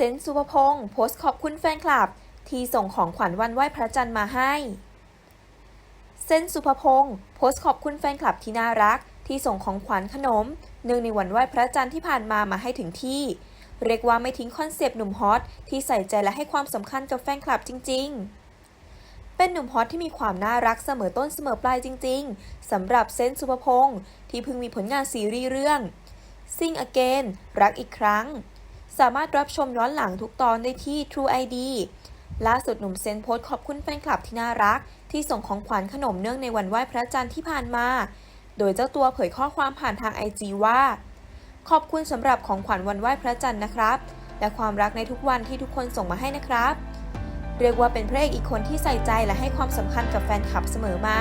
เซนสุภพงศ์โพสต์ขอบคุณแฟนคลับ ที่ส่งของขวัญวันไหว้พระจันทร์มาให้ เซนสุภพงศ์โพสต์ขอบคุณแฟนคลับที่น่ารัก ที่ส่งของขวัญขนม เนื่องในวันไหว้พระจันทร์ที่ผ่านมามาให้ถึงที่ เรียกว่าไม่ทิ้งคอนเซปต์หนุ่มฮอตที่ใส่ใจและให้ความสำคัญกับแฟนคลับจริง ๆเป็นหนุ่มฮอตที่มีความน่ารักเสมอต้นเสมอปลายจริงๆ สำหรับเซนสุภพงศ์ที่เพิ่งมีผลงานซีรีส์เรื่อง Sing Again รักอีกครั้ง สามารถรับชมย้อนหลังทุกตอนได้ที่ True ID ล่าสุดหนุ่มเซนโพสขอบคุณแฟนคลับที่น่ารัก ที่ส่งของขวัญขนมเนื่องในวันไหว้พระจันทร์ที่ผ่านมา โดยเจ้าตัวเผยข้อความผ่านทาง IG ว่า ขอบคุณสำหรับของขวัญวันไหว้พระจันทร์นะครับ และความรักในทุกวันที่ทุกคนส่งมาให้นะครับ เรียกว่าเป็นพระเอกอีกคนที่ใส่ใจและให้ความสำคัญกับแฟนคลับเสมอมา